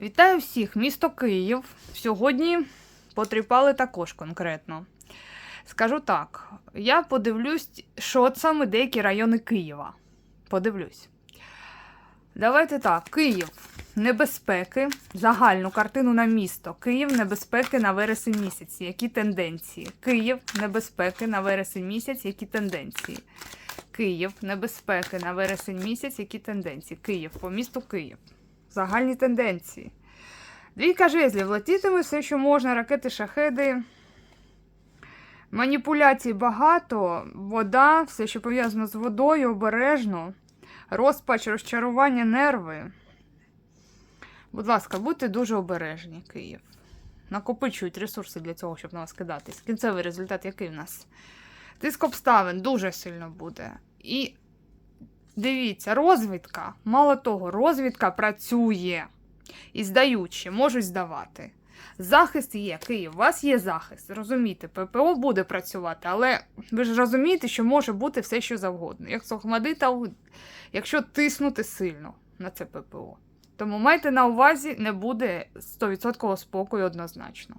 Вітаю всіх, місто Київ. Сьогодні потріпали також конкретно. Скажу так: я подивлюсь, що саме деякі райони Києва. Подивлюсь. Давайте так, Київ. Небезпеки, загальну картину на місто. Київ небезпеки на вересень місяць. Які тенденції? Київ небезпеки на вересень місяць, які тенденції? Київ небезпеки на вересень місяць, які тенденції? Київ по місту Київ. Загальні тенденції. Двійка жезлів. Летітиме все, що можна, ракети, шахеди. Маніпуляцій багато, вода, все, що пов'язано з водою, обережно. Розпач, розчарування, нерви. Будь ласка, будьте дуже обережні, Київ. Накопичують ресурси для цього, щоб на вас кидатись. Кінцевий результат який в нас? Тиск обставин дуже сильно буде. І дивіться, розвідка, мало того, розвідка працює. І здаючи, можуть здавати. Захист є, Київ, у вас є захист. Розумієте, ППО буде працювати, але ви ж розумієте, що може бути все, що завгодно. Як Сохмадита, якщо тиснути сильно на це ППО. Тому майте на увазі, не буде 100% спокою однозначно.